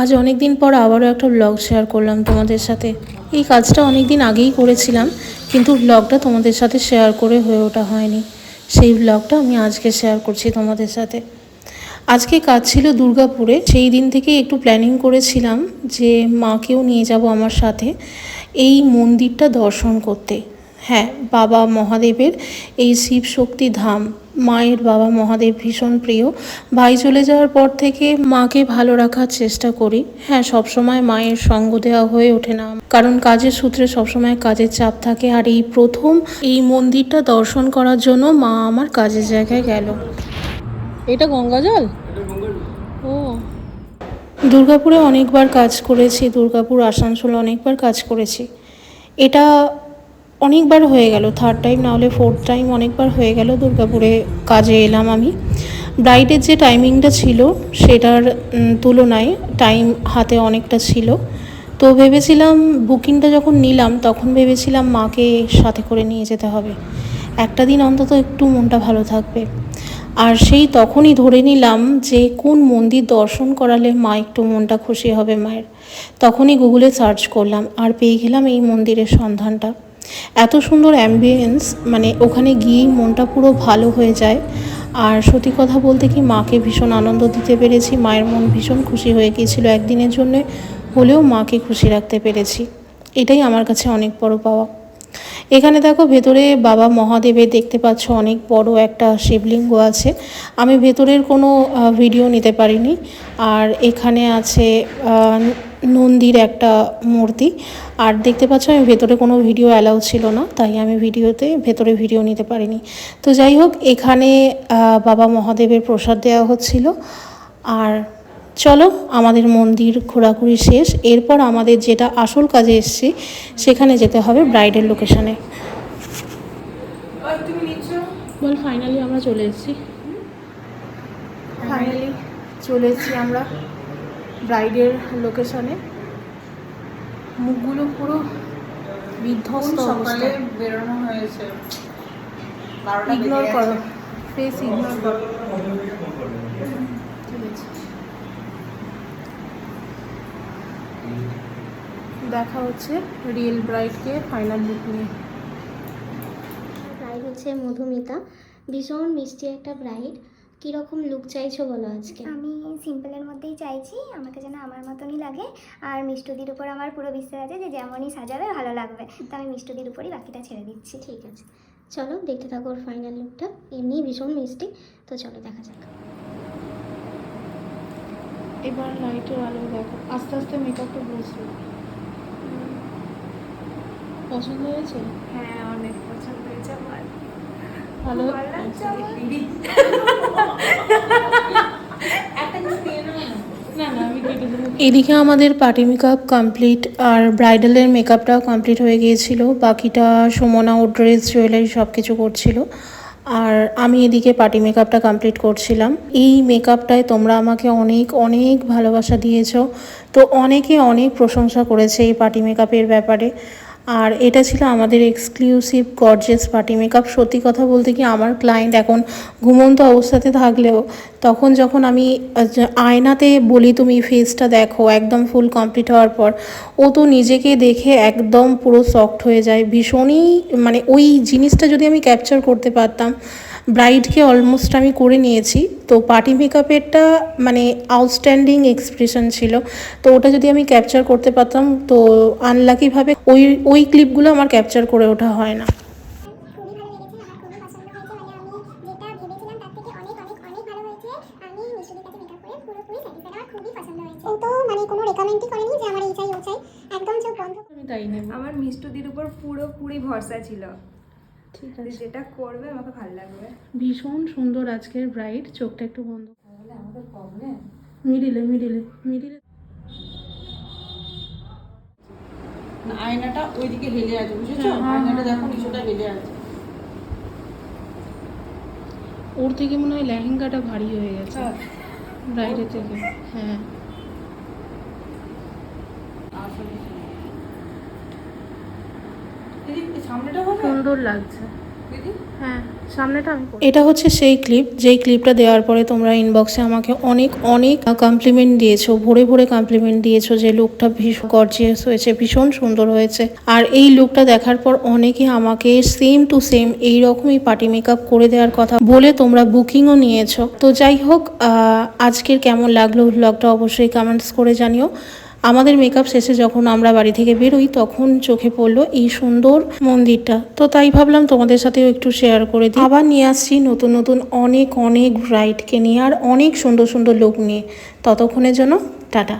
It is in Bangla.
আজ অনেক দিন পর আবারও একটা ব্লগ শেয়ার করলাম তোমাদের সাথে। এই কাজটা অনেক দিন আগেই করেছিলাম, কিন্তু ব্লগটা তোমাদের সাথে শেয়ার করে হয়ে ওঠা হয়নি। সেই ব্লগটা আমি আজকে শেয়ার করছি তোমাদের সাথে। আজকে কাজ ছিল দুর্গাপুরে। সেই দিন থেকে একটু প্ল্যানিং করেছিলাম যে মাকেও নিয়ে যাব আমার সাথে। এই মন্দিরটা দর্শন করতে। হ্যাঁ বাবা মহাদেবের এই শিব শক্তি ধাম। মায়ের বাবা মহাদেব ভীষণ প্রিয়। ভাই চলে যাওয়ার পর থেকে মাকে ভালো রাখার চেষ্টা করি। হ্যাঁ সবসময় মায়ের সঙ্গ দেওয়া হয়ে ওঠে না। কারণ কাজের সূত্রে সবসময় কাজের চাপ থাকে। আর এই প্রথম এই মন্দিরটা দর্শন করার জন্য মা আমার কাজের জায়গায় গেল। এটা গঙ্গা জল? ও। দুর্গাপুরে অনেকবার কাজ করেছি। দুর্গাপুর, আসানসোল অনেকবার কাজ করেছি। এটা অনেকবার হয়ে গেল থার্ড টাইম না হলে ফোর্থ টাইম অনেকবার হয়ে গেল দুর্গাপুরে কাজে এলাম আমি। ব্রাইডের যে টাইমিংটা ছিল সেটার তুলনায় টাইম হাতে অনেকটা ছিল। তো ভেবেছিলাম বুকিংটা যখন নিলাম তখন ভেবেছিলাম মাকে সাথে করে নিয়ে যেতে হবে। একটা দিন অন্তত একটু মনটা ভালো থাকবে। আর সেই তখনই ধরে নিলাম যে কোন মন্দির দর্শন করালে মা একটু মনটা খুশি হবে মায়ের। তখনই গুগলে সার্চ করলাম আর পেয়ে গেলাম এই মন্দিরের সন্ধানটা। এত সুন্দর অ্যাম্বিয়েন্স মানে ওখানে গিয়েই মনটা পুরো ভালো হয়ে যায়। আর সত্যি কথা বলতে কি, মাকে ভীষণ আনন্দ দিতে পেরেছি, মায়ের মন ভীষণ খুশি হয়ে গিয়েছিল একদিনের জন্যে, হলেও মাকে খুশি রাখতে পেরেছি। এটাই আমার কাছে অনেক বড় পাওয়া। এখানে দেখো ভেতরে বাবা মহাদেবের দেখতে পাচ্ছ, অনেক বড় একটা শিবলিঙ্গ আছে। আমি ভেতরের কোনো ভিডিও নিতে পারিনি। আর এখানে আছে নন্দীর একটা মূর্তি। আর দেখতে পাচ্ছ আমি ভেতরে কোনো ভিডিও অ্যালাউ ছিল না তাই আমি ভিডিওতে ভেতরে ভিডিও নিতে পারিনি। তো যাই হোক এখানে বাবা মহাদেবের প্রসাদ দেওয়া হচ্ছিল। আর চলো আমাদের মন্দির ঘোরাঘুরি শেষ। এরপর আমাদের যেটা আসল কাজে এসছি সেখানে যেতে হবে ব্রাইডের লোকেশানে বল ফাইনালি আমরা চলে এসেছি। ফাইনালি চলে এসেছি আমরা। ব্রাইডের লোকেশনে। মুখগুলো পুরো বিধ্বস্ত সকালে বেরোনো হয়েছে? ইগনোর করো ফেস ইগনোর করো। ঠিক আছে দেখা হচ্ছে রিয়েল ব্রাইডকে ফাইনাল লুক নিয়ে। ব্রাইড হচ্ছে মধুমিতা। ভীষণ মিষ্টি একটা ব্রাইড কীরকম লুক চাইছো বলো আজকে? আমি সিম্পলের মধ্যেই চাইছি আমাকে যেন আমার মতনই লাগে। আর মিষ্টদির উপর আমার পুরো বিশ্বাস আছে যে যেমনই সাজাবে ভালো লাগবে। তো আমি মিষ্টদির উপরই বাকিটা ছেড়ে দিচ্ছি। ঠিক আছে। চলো দেখতে থাকো ওর ফাইনাল লুকটা এমনি ভীষণ মিষ্টি। তো চলো দেখা যাক। এবার লাইটের আলো দেখো। আস্তে আস্তে মেকআপটা বসবে পছন্দ হয়েছে? হ্যাঁ অনেক ভালো। এদিকে আমাদের পার্টি মেকআপ কমপ্লিট আর ব্রাইডালের মেকআপটাও কমপ্লিট হয়ে গিয়েছিল। বাকিটা সুমনা ও ড্রেস জুয়েলারি সব কিছু করছিল। আর আমি এদিকে পার্টি মেকআপটা কমপ্লিট করছিলাম। এই মেকআপটায় তোমরা আমাকে অনেক অনেক ভালোবাসা দিয়েছ। তো অনেকে অনেক প্রশংসা করেছে এই পার্টি মেকআপের ব্যাপারে। আর এটা ছিল আমাদের এক্সক্লুসিভ গর্জেস পার্টি মেকআপ সত্যি কথা বলতে কি, আমার ক্লায়েন্ট এখন ঘুমন্ত অবস্থাতে থাকলেও তখন যখন আমি আয়নাতে বলি, তুমি ফেসটা দেখো, একদম ফুল কমপ্লিট হওয়ার পর, ও তো নিজেকে দেখে একদম পুরো সফট হয়ে যায়। ভীষণই মানে ওই জিনিসটা যদি আমি ক্যাপচার করতে পারতাম ব্রাইডকে অলমোস্ট আমি করে নিয়েছি তো পার্টি মেকআপেরটা মানে আউটস্ট্যান্ডিং এক্সপ্রেশন ছিল তো ওটা যদি আমি ক্যাপচার করতে পারতাম তো আনলাকিভাবে ওই ওই ক্লিপগুলো আমার ক্যাপচার করে ওঠা হয় না আমার মানে মানে মিষ্টদির উপর পুরোপুরি ভরসা ছিল যেটা করবে আমাকে ভালো লাগবে। ভীষণ সুন্দর আজকের ব্রাইড চোখটা একটু বন্ধ। তাহলে আমাদের প্রবলেম মিডিলে মিডিলে মিডিলে। আয়নাটা ওইদিকে হেলে আছে বুঝেছ? হ্যাঁ, হ্যাঁ, আয়নাটা হ্যাঁ, দেখো নিচুটা হেলে আছে। ওর থেকে মনে হয় লেহেঙ্গাটা ভারী হয়ে গেছে। ব্রাইডের থেকে হ্যাঁ দিদি সামনেটা হবে সুন্দর লাগছে। হ্যাঁ সামনেটা এটা হচ্ছে সেই ক্লিপ যেই ক্লিপটা দেওয়ার পরে তোমরা ইনবক্সে আমাকে অনেক অনেক কমপ্লিমেন্ট দিয়েছ ভরে ভরে কমপ্লিমেন্ট দিয়েছ যে লুকটা ভীষণ গর্জিয়াস হয়েছে ভীষণ সুন্দর হয়েছে। আর এই লুকটা দেখার পর অনেকে আমাকে সেম টু সেম এই রকমই পার্টি মেকআপ করে দেওয়ার কথা বলে তোমরা বুকিংও নিয়েছো। তো যাই হোক আজকের কেমন লাগল ব্লগটা অবশ্যই কমেন্টস করে জানিও। আমাদের মেকআপ শেষে যখন আমরা বাড়ি থেকে বেরোই, তখন চোখে পড়ল এই সুন্দর মন্দিরটা। তো তাই ভাবলাম তোমাদের সাথেও একটু শেয়ার করে দিই। আবার নিয়ে আসছি নতুন নতুন অনেক অনেক ব্রাইটকে নিয়ে আর অনেক সুন্দর সুন্দর লোক নিয়ে। ততক্ষণের জন্য টাটা।